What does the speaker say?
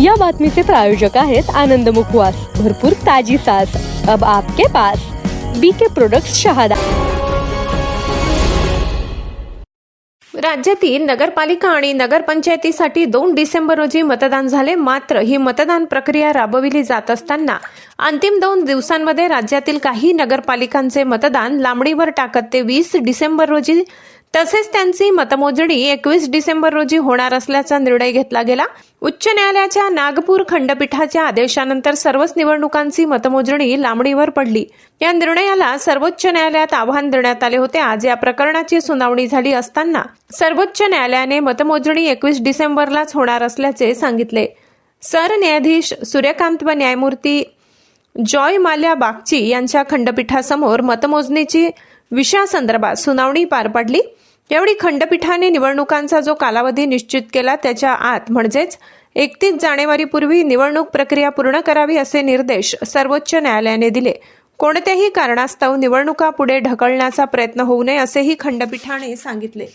या बातमीचे प्रायोजक आहेत आनंद मुखवास. भरपूर ताजी सास अब आपके पास बीके प्रोडक्ट शहादा. राज्यातील नगरपालिका आणि नगरपंचायतीसाठी दोन डिसेंबर रोजी मतदान झाले. मात्र ही मतदान प्रक्रिया राबविली जात असताना अंतिम दोन दिवसांमध्ये राज्यातील काही नगरपालिकांचे मतदान लांबणीवर टाकत ते वीस डिसेंबर रोजी तसेच त्यांची मतमोजणी एकवीस डिसेंबर रोजी होणार असल्याचा निर्णय घेतला गेला. उच्च न्यायालयाच्या नागपूर खंडपीठाच्या आदेशानंतर सर्वच निवडणुकांची मतमोजणी लांबणीवर पडली. या निर्णयाला सर्वोच्च न्यायालयात आव्हान देण्यात आले होते. आज या प्रकरणाची सुनावणी झाली असताना सर्वोच्च न्यायालयाने मतमोजणी एकवीस डिसेंबरलाच होणार असल्याचे सांगितले. सरन्यायाधीश सूर्यकांत व न्यायमूर्ती जॉय माल्या बागची यांच्या खंडपीठासमोर मतमोजणीची विषयासंदर्भात सुनावणी पार पडली. यावेळी खंडपीठाने निवडणुकांचा जो कालावधी निश्चित केला त्याच्या आत म्हणजेच एकतीस जानेवारीपूर्वी निवडणूक प्रक्रिया पूर्ण करावी असे निर्देश सर्वोच्च न्यायालयाने दिले. कोणत्याही कारणास्तव निवडणुका पुढे ढकलण्याचा प्रयत्न होऊ नये असेही खंडपीठाने सांगितले.